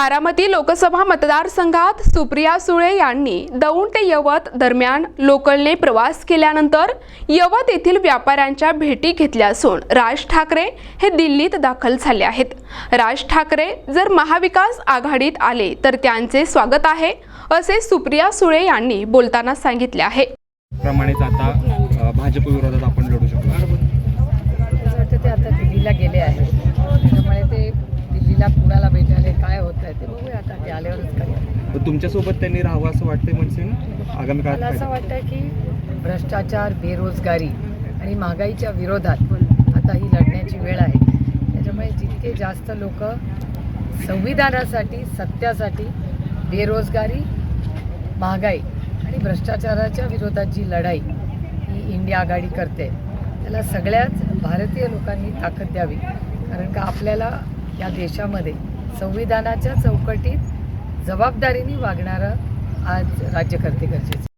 बारामती लोकसभा मतदारसंघात सुप्रिया सुळे यांनी दौंड ते यवत दरम्यान लोकलने प्रवास केल्यानंतर यवत येथील व्यापाऱ्यांच्या भेटी घेतल्या असून राज ठाकरे हे दिल्लीत दाखल झाले आहेत. राज ठाकरे जर महाविकास आघाडीत आले तर त्यांचे स्वागत आहे असे सुप्रिया सुळे यांनी बोलताना सांगितले आहे. प्रमाणेच आता भाजप विरोधात आपण लढू शकतो असं वाटतं ते आता दिल्लीला गेले आहेत त्यामुळे ते दिल्लीला कुणाला भेटायला काय होत आहे ते बघूया आता ते आल्यावरच कळेल तर तुमच्यासोबत त्यांनी राहावं असं वाटतंय मनसेन? आगामी मला काळात असं काय? वाटतं की भ्रष्टाचार बेरोजगारी आणि महागाईच्या विरोधात आता ही लढण्याची वेळ आहे. त्याच्यामुळे जितके जास्त लोक संविधानासाठी सत्यासाठी बेरोजगारी महागाई आणि भ्रष्टाचाराच्या विरोधात जी लढाई ही इंडिया आघाडी करते त्याला सगळ्याच भारतीय लोकांनी ताकद द्यावी. कारण का आपल्याला या देशामध्ये संविधानाच्या चौकटीत जबाबदारीने वागणारं आज राज्यकर्ते गरजेचं.